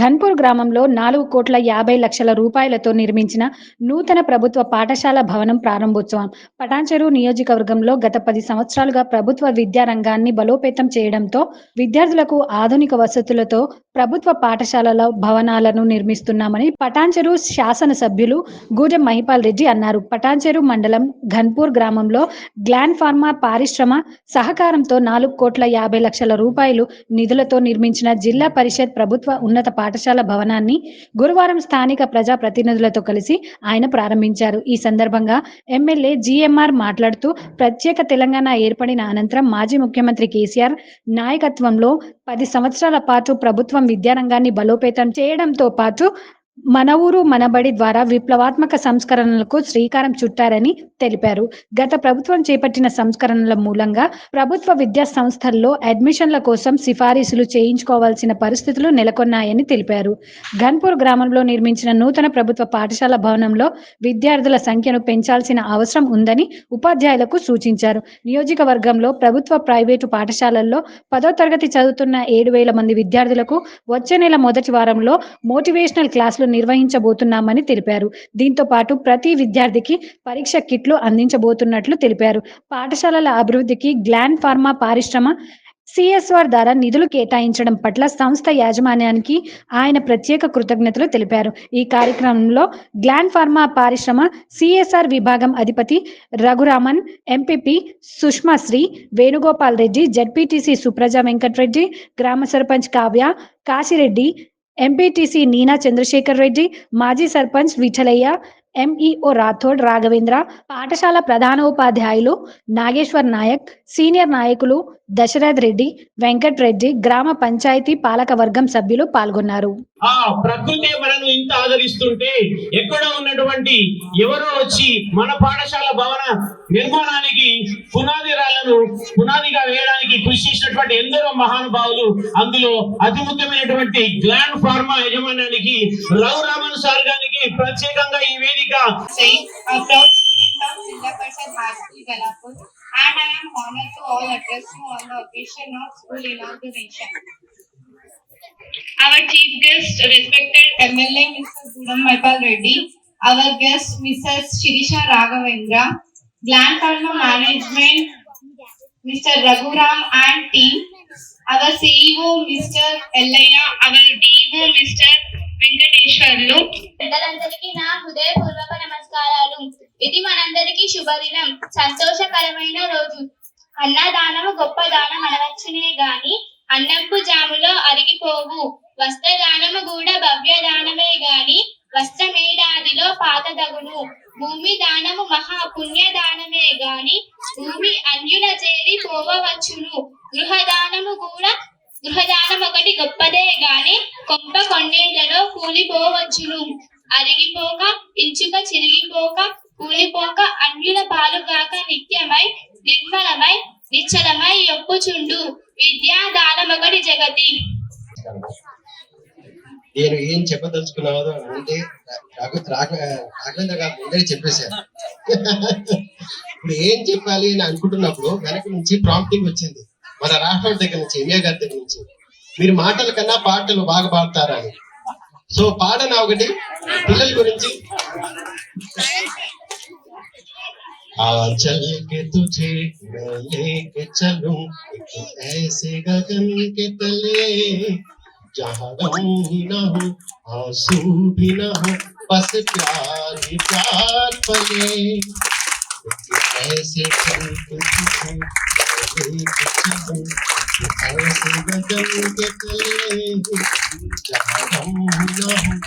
ఘన్పూర్ గ్రామంలో నాలుగు కోట్ల యాభై లక్షల రూపాయలతో నిర్మించిన నూతన ప్రభుత్వ పాఠశాల భవనం ప్రారంభోత్సవం. పటాన్చెరు నియోజకవర్గంలో గత పది సంవత్సరాలుగా ప్రభుత్వ విద్యారంగాన్ని బలోపేతం చేయడంతో విద్యార్థులకు ఆధునిక వసతులతో ప్రభుత్వ పాఠశాలల భవనాలను నిర్మిస్తున్నామని పటాన్చెరు శాసనసభ్యులు గూడెం మహిపాల్ రెడ్డి అన్నారు. పటాన్చెరు మండలం ఘన్పూర్ గ్రామంలో గ్లాన్ ఫార్మా పారిశ్రమ సహకారంతో నాలుగు కోట్ల యాభై లక్షల రూపాయలు నిధులతో నిర్మించిన జిల్లా పరిషత్ ప్రభుత్వ ఉన్నత పాఠశాల పాఠశాల భవనాన్ని గురువారం స్థానిక ప్రజా ప్రతినిధులతో కలిసి ఆయన ప్రారంభించారు. ఈ సందర్భంగా ఎమ్మెల్యే జిఎంఆర్ మాట్లాడుతూ ప్రత్యేక తెలంగాణ ఏర్పడిన అనంతరం మాజీ ముఖ్యమంత్రి కేసీఆర్ నాయకత్వంలో పది సంవత్సరాల పాటు ప్రభుత్వం విద్యారంగాన్ని బలోపేతం చేయడంతో పాటు మన ఊరు మనబడి ద్వారా విప్లవాత్మక సంస్కరణలకు శ్రీకారం చుట్టారని తెలిపారు. గత ప్రభుత్వం చేపట్టిన సంస్కరణల మూలంగా ప్రభుత్వ విద్యా సంస్థల్లో అడ్మిషన్ల కోసం సిఫారసులు చేయించుకోవాల్సిన పరిస్థితులు నెలకొన్నాయని తెలిపారు. ఘన్పూర్ గ్రామంలో నిర్మించిన నూతన ప్రభుత్వ పాఠశాల భవనంలో విద్యార్థుల సంఖ్యను పెంచాల్సిన అవసరం ఉందని ఉపాధ్యాయులకు సూచించారు. నియోజకవర్గంలో ప్రభుత్వ ప్రైవేటు పాఠశాలల్లో పదో తరగతి చదువుతున్న ఏడు వేల మంది విద్యార్థులకు వచ్చే నెల మొదటి వారంలో మోటివేషనల్ క్లాసులు నిర్వహించబోతున్నామని తెలిపారు. దీంతో పాటు ప్రతి విద్యార్థికి పరీక్ష కిట్లు అందించబోతున్నట్లు తెలిపారు. పాఠశాలల అభివృద్ధికి గ్లాండ్ ఫార్మా పారిశ్రమ సిఎస్ఆర్ ద్వారా నిధులు కేటాయించడం పట్ల సంస్థ యాజమాన్యానికి ఆయన ప్రత్యేక కృతజ్ఞతలు తెలిపారు. ఈ కార్యక్రమంలో గ్లాండ్ ఫార్మా పారిశ్రమ సిఎస్ఆర్ విభాగం అధిపతి రఘురామన్ ఎంపీపీ సుష్మాశ్రీ వేణుగోపాల్ రెడ్డి జడ్పీటీసీ సుప్రజ వెంకటరెడ్డి గ్రామ సర్పంచ్ కావ్య కాశిరెడ్డి ఎంపీటీసీ నీనా చంద్రశేఖర్ రెడ్డి మాజీ సర్పంచ్ విఠలయ్య ఎంఈఓ రాథోడ్ రాఘవేంద్ర పాఠశాల ప్రధానోపాధ్యాయులు నాగేశ్వర్ నాయక్ సీనియర్ నాయకులు దశరథ్ రెడ్డి వెంకట్ రెడ్డి గ్రామ పంచాయతీ పాలక వర్గం సభ్యులు పాల్గొన్నారు. ఆ ప్రకృతి మనను ఇంత ఆదరిస్తుంటే ఎక్కడ ఉన్నటువంటి ఎవరో వచ్చి మన పాఠశాల భవన నిర్మాణానికి పునాది రాళ్ళను పునాదిగా వేయడానికి కృషి చేసినటువంటి ఎందరో మహానుభావులు అందులో అతి ముఖ్యమైనటువంటి గ్లాండ్ ఫార్మా యజమానానికి రఘురామన్ సార్ గారికి ప్రత్యేకంగా ఈ వేదిక. saying a and I am honored to all address you on the occasion of school inauguration. Our chief guest, respected MLA Mr. Gudam Maipal Reddy, our guest Mrs. Shirisha Raghavendra, Gland Pharma Management, Mr. Raghuram and team, our CEO Mr. Ellaya, our DO Mr. సంతోషకరమైన రోజు. అన్నదానము గొప్ప దానం అనవచ్చునే గాని అన్నంపు జాములో అరిగిపోవు. వస్త్రదానము కూడా భవ్య దానమే గాని వస్త్రమేడాదిలో పాతదగును. భూమి దానము మహా పుణ్య దానమే గాని భూమి అన్యుల చేరి పోవచ్చును గృహదానము కూడా గృహదానం ఒకటి గొప్పదే గాని కొంప కొన్నేళ్ళలో కూలిపోవచ్చును. అరిగిపోక ఇంచుక చిరిగిపోక కూలిపోక అన్యుల పాలుగాక నిత్యమై నిర్మలమై నిశ్చలమై ఒప్పుచుండు విద్యా దానమొకటి జగతి. నేను ఏం చెప్పదలుచుకున్నాదో ముందే రాఘ రాఘ రాఘవేంద్ర గారు ముందే చెప్పేశారు. ఇప్పుడు ఏం చెప్పాలి అని అనుకుంటున్నప్పుడు వెనక నుంచి ప్రాంప్టింగ్ వచ్చింది. మన రాష్ట్రం దగ్గర నుంచి ఎంఏ గారి దగ్గర నుంచి. మీరు మాటల కన్నా పాటలు బాగా పాడతారని. సో పాడనా ఒకటి? పిల్లల గురించి? आंचल के तुझे लेके चलूँ, एक ऐसे गगन के तले। जहाँ गम ही न हो, आँसू भी न हो, बस प्यार ही प्यार पले। ऐसे चल के तुझे लेके चलूँ, एक ऐसे गगन के तले। जहाँ गम ही न हो,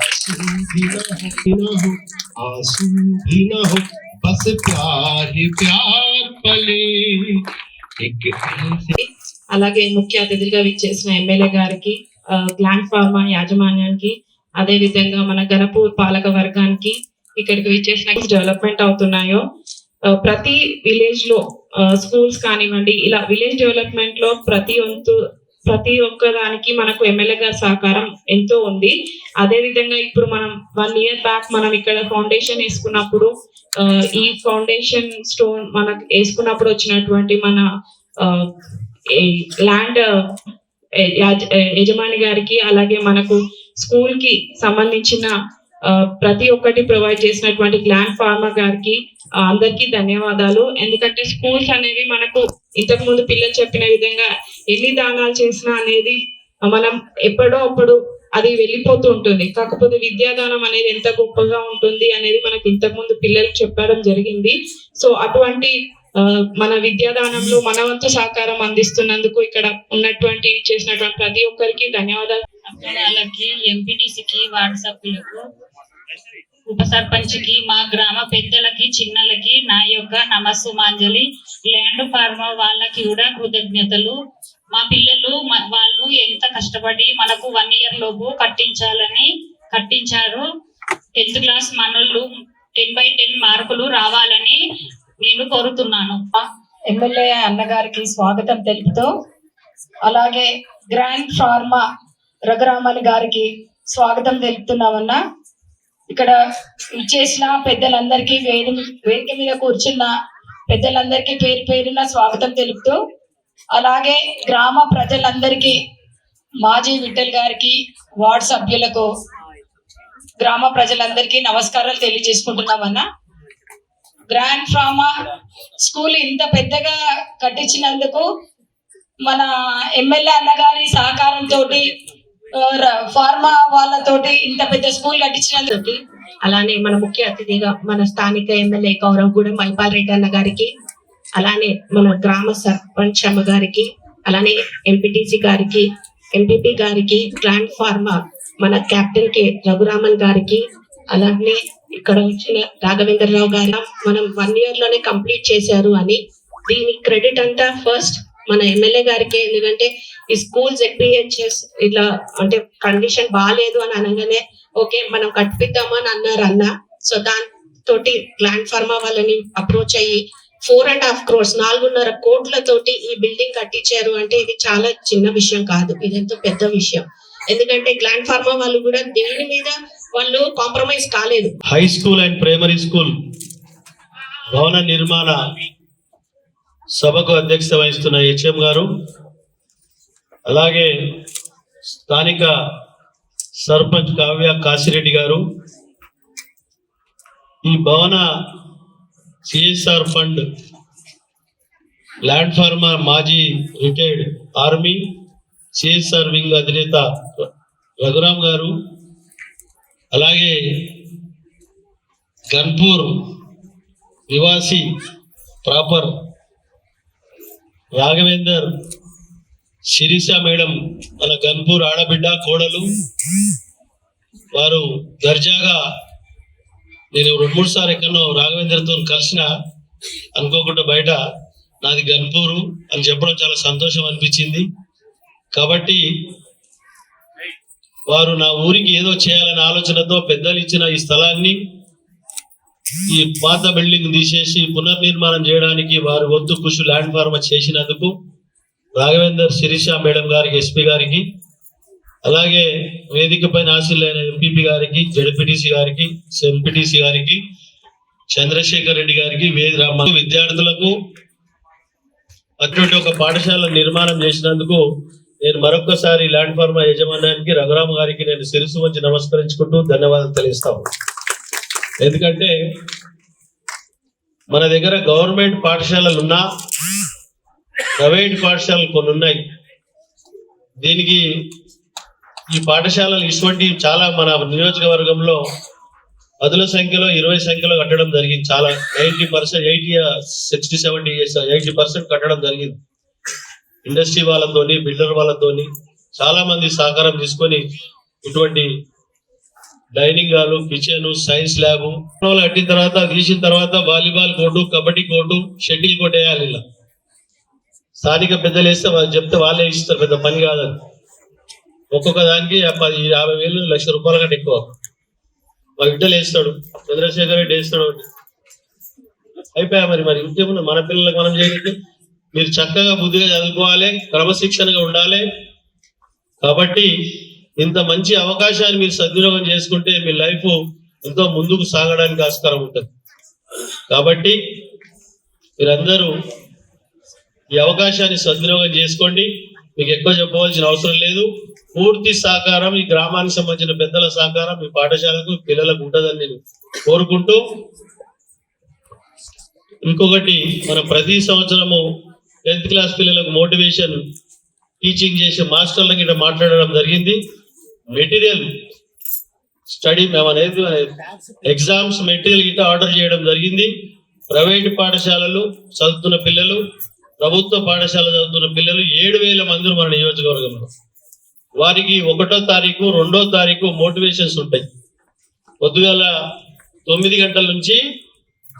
आँसू भी न हो, आँसू भी न हो बस प्यार ही प्यार पले एक ऐसे అలాగే ముఖ్య అతిథిగా విచ్చేసిన ఎమ్మెల్యే గారికి ఆ, గ్లాండ్ ఫార్మా యాజమాన్యానికి అదే విధంగా మన గణపూర్ పాలక వర్గానికి ఇక్కడికి విచ్చేసిన డెవలప్మెంట్ అవుతున్నాయో ఆ, ప్రతి విలేజ్ లో స్కూల్స్ కానివ్వండి ఇలా విలేజ్ డెవలప్మెంట్ లో ప్రతి వంతు ప్రతి ఒక్క దానికి మనకు ఎమ్మెల్యే గారి సహకారం ఎంతో ఉంది. అదే విధంగా ఇప్పుడు మనం వన్ ఇయర్ బ్యాక్ మనం ఇక్కడ ఫౌండేషన్ వేసుకున్నప్పుడు ఈ ఫౌండేషన్ స్టోన్ మనకు వేసుకున్నప్పుడు వచ్చినటువంటి మన ల్యాండ్ యజమాని గారికి అలాగే మనకు స్కూల్కి సంబంధించిన ప్రతి ఒక్కటి ప్రొవైడ్ చేసినటువంటి గ్లాండ్ ఫార్మా గారికి అందరికీ ధన్యవాదాలు. ఎందుకంటే స్కూల్స్ అనేవి మనకు ఇంతకు ముందు పిల్లలు చెప్పిన విధంగా ఎన్ని దానాలు చేసినా అనేది మనం ఎప్పుడో అప్పుడు అది వెళ్ళిపోతూ ఉంటుంది. కాకపోతే విద్యాదానం అనేది ఎంత గొప్పగా ఉంటుంది అనేది మనకి ఇంతకు ముందు పిల్లలకు చెప్పడం జరిగింది. సో అటువంటి ఆ, మన విద్యాదానంలో మన వంతు సహకారం అందిస్తున్నందుకు ఇక్కడ ఉన్నటువంటి చేసినటువంటి ప్రతి ఒక్కరికి ధన్యవాదాలు. వాళ్ళకి ఎంపీటీసీకి వాట్సాప్లకు సభ్యులకు ఉప సర్పంచ్కి మా గ్రామ పెద్దలకి చిన్నలకి నా యొక్క నమస్సుమాంజలి. ల్యాండ్ ఫార్మా వాళ్ళకి కూడా కృతజ్ఞతలు. మా పిల్లలు వాళ్ళు ఎంత కష్టపడి మనకు వన్ ఇయర్ లోపు కట్టించాలని కట్టించారు. టెన్త్ క్లాస్ మనోళ్ళు టెన్ బై టెన్ మార్కులు రావాలని నేను కోరుతున్నాను. ఎమ్మెల్యే అన్నగారికి స్వాగతం తెలుపుతూ అలాగే గ్రాండ్ ఫార్మా రఘురామన్ గారికి స్వాగతం తెలుపుతున్నామన్నా ఇక్కడ ఇచ్చేసిన పెద్దలందరికీ వేది వేదిక మీద కూర్చున్న పెద్దలందరికీ పేరు పేరున స్వాగతం తెలుపుతూ అలాగే గ్రామ ప్రజలందరికీ మాజీ విఠల్ గారికి వార్డ్ సభ్యులకు గ్రామ ప్రజలందరికీ నమస్కారాలు తెలియజేసుకుంటున్నామన్నా. గ్రాండ్ ఫార్మా స్కూల్ ఇంత పెద్దగా కట్టించినందుకు మన ఎమ్మెల్యే అన్నగారి సహకారంతో ఫార్మా వాళ్ళతోటి ఇంత పెద్ద స్కూల్ కట్టించినందుకు. తోటి అలానే మన ముఖ్య అతిథిగా మన స్థానిక ఎమ్మెల్యే గౌరవగూడెం మైపాల్ రెడ్డి అన్న గారికి అలానే మన గ్రామ సర్పంచ్ అమ్మ గారికి అలానే ఎంపీటీసీ గారికి ఎంపీపీ గారికి గ్రాండ్ ఫార్మా మన కెప్టెన్ కే రఘురామన్ గారికి అలానే ఇక్కడ వచ్చిన రాఘవేంద్రరావు గారు మనం వన్ ఇయర్లోనే కంప్లీట్ చేశారు అని దీని క్రెడిట్ అంతా ఫస్ట్ మన ఎమ్మెల్యే గారికి ఎందుకంటే ఈ స్కూల్స్ ఎక్స్పీరియన్సెస్ ఇట్లా అంటే కండిషన్ బాగాలేదు అని అనగానే ఓకే మనం కట్టిద్దాము అని అన్నారు అన్న. సో దాని తోటి గ్లాండ్ ఫార్మా వాళ్ళని అప్రోచ్ అయ్యి ఫోర్ అండ్ హాఫ్ క్రోర్స్ నాలుగున్నర కోట్లతోటి ఈ బిల్డింగ్ కట్టించారు అంటే ఇది చాలా చిన్న విషయం కాదు. ఇది ఎంతో పెద్ద విషయం. ఎందుకంటే గ్లాండ్ ఫార్మా వాళ్ళు కూడా దేని మీద వాళ్ళు కాంప్రమైజ్ కాలేదు. High school and primary school భవన నిర్మాణ సభకు అధ్యక్షత వహిస్తున్న హెచ్ఎం గారు అలాగే స్థానిక సర్పంచ్ కావ్య కాశిరెడ్డి గారు ఈ భవన సిఎస్ఆర్ ఫండ్ ల్యాండ్ ఫార్మర్ మాజీ రిటైర్డ్ ఆర్మీ సిఎస్ఆర్ వింగ్ అధినేత రఘురాం గారు అలాగే గన్పూర్ నివాసి ప్రాపర్ రాఘవేందర్ శిరీష మేడం మన గన్పూర్ ఆడబిడ్డ కోడలు. వారు దర్జాగా నేను రెండు మూడు సార్లు ఎక్కడో రాఘవేందర్తో కలిసిన అనుకోకుండా బయట నాది గన్పూరు అని చెప్పడం చాలా సంతోషం అనిపించింది. కాబట్టి వారు నా ఊరికి ఏదో చేయాలనే ఆలోచనతో పెద్దలు ఇచ్చిన ఈ స్థలాన్ని ఈ పాత బిల్డింగ్ తీసేసి పునర్నిర్మాణం చేయడానికి వారి వంతు కృషి ల్యాండ్ ఫార్మ చేసినందుకు రాఘవేందర్ శిరీష మేడం గారికి ఎస్పీ గారికి అలాగే వేదిక పైన ఆశీలైన ఎంపీపీ గారికి జడ్పీటీసీ గారికి ఎంపీటీసీ గారికి చంద్రశేఖర్ రెడ్డి గారికి వేది రామ విద్యార్థులకు అటువంటి ఒక పాఠశాల నిర్మాణం చేసినందుకు నేను మరొకసారి ల్యాండ్ ఫార్మా యజమానానికి రఘురామ గారికి నేను శిరసు వచ్చి నమస్కరించుకుంటూ ధన్యవాదాలు తెలుస్తాను ఎందుకంటే మన దగ్గర గవర్నమెంట్ పాఠశాలలు ఉన్నా ప్రైవేట్ పాఠశాలలు కొన్ని ఉన్నాయి. దీనికి ఈ పాఠశాలలు ఇటువంటి చాలా మన నియోజకవర్గంలో పదుల సంఖ్యలో ఇరవై సంఖ్యలో కట్టడం జరిగింది. చాలా eighty percent eighty sixty seventy eighty percent కట్టడం జరిగింది. ఇండస్ట్రీ వాళ్ళతోని బిల్డర్ వాళ్ళతోని చాలా మంది సహకారం తీసుకొని ఇటువంటి dining hall kitchen science lab. కట్టిన తర్వాత తీసిన తర్వాత volleyball court kabaddi court shuttle court వేయాలి ఇలా. స్థానిక పెద్దలు వేస్తే వాళ్ళు చెప్తే వాళ్ళే ఇస్తారు పెద్ద పని కాదని. ఒక్కొక్క దానికి పది యాభై వేలు లక్ష రూపాయల కంటే ఎక్కువ. మా బిడ్డలు వేస్తాడు చంద్రశేఖర్ రెడ్డి వేస్తాడు అయిపోయా మరి మరి ఉద్యమం మన పిల్లలకు మనం చేయలేదు మీరు చక్కగా బుద్ధిగా చదువుకోవాలి క్రమశిక్షణగా ఉండాలి. కాబట్టి ఇంత మంచి అవకాశాన్ని మీరు సద్వినియోగం చేసుకుంటే మీ లైఫ్ ఎంతో ముందుకు సాగడానికి ఆస్కారం ఉంటుంది. కాబట్టి మీరందరూ ఈ అవకాశాన్ని సద్వినియోగం చేసుకోండి. మీకు ఎక్కువ చెప్పవలసిన అవసరం లేదు. పూర్తి సహకారం ఈ గ్రామానికి సంబంధించిన పెద్దల సహకారం మీ పాఠశాలకు పిల్లలకు ఉంటుందని నేను కోరుకుంటూ ఇంకొకటి మన ప్రతి సంవత్సరము టెన్త్ క్లాస్ పిల్లలకు మోటివేషన్ టీచింగ్ చేసే మాస్టర్ల గిట్ట మాట్లాడడం జరిగింది. మెటీరియల్ స్టడీ మేము అనేది ఎగ్జామ్స్ మెటీరియల్ గిట్ట ఆర్డర్ చేయడం జరిగింది. ప్రైవేట్ పాఠశాలలు చదువుతున్న పిల్లలు ప్రభుత్వ పాఠశాల చదువుతున్న పిల్లలు ఏడు వేల మంది మన నియోజకవర్గంలో. వారికి ఒకటో తారీఖు రెండో తారీఖు మోటివేషన్స్ ఉంటాయి. పొద్దుగాల తొమ్మిది గంటల నుంచి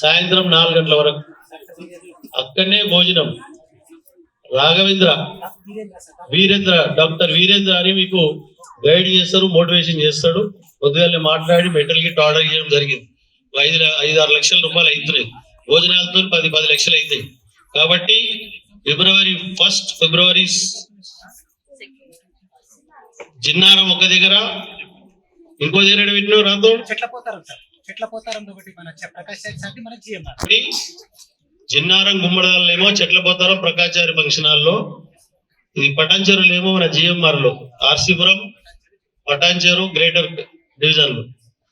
సాయంత్రం నాలుగు గంటల వరకు. అక్కడనే భోజనం. రాఘవేంద్ర వీరేంద్ర డాక్టర్ వీరేంద్ర అని మీకు గైడ్ చేస్తారు మోటివేషన్ చేస్తాడు. పొద్దుగానే మాట్లాడి మెటల్ కిట్ ఆర్డర్ చేయడం జరిగింది. ఐదు ఐదు ఆరు లక్షల రూపాయలు అవుతున్నాయి. భోజనాలతో పది పది లక్షలు అవుతాయి. కాబట్టి ఫిబ్రవరి ఫస్ట్ ఫిబ్రవరి జిన్నారం ఒక దగ్గర ఇంకో దగ్గర పెట్టినావు రాతో? జిన్నారం గుమ్మడాలేమో చెట్ల పోతారం ప్రకాచారి ఫంక్షన్ హాల్లో ఇది పటాన్చెరులేమో మన జిఎంఆర్లో ఆర్సీపురం పటాన్ పటాన్చెరు గ్రేటర్ డివిజన్లో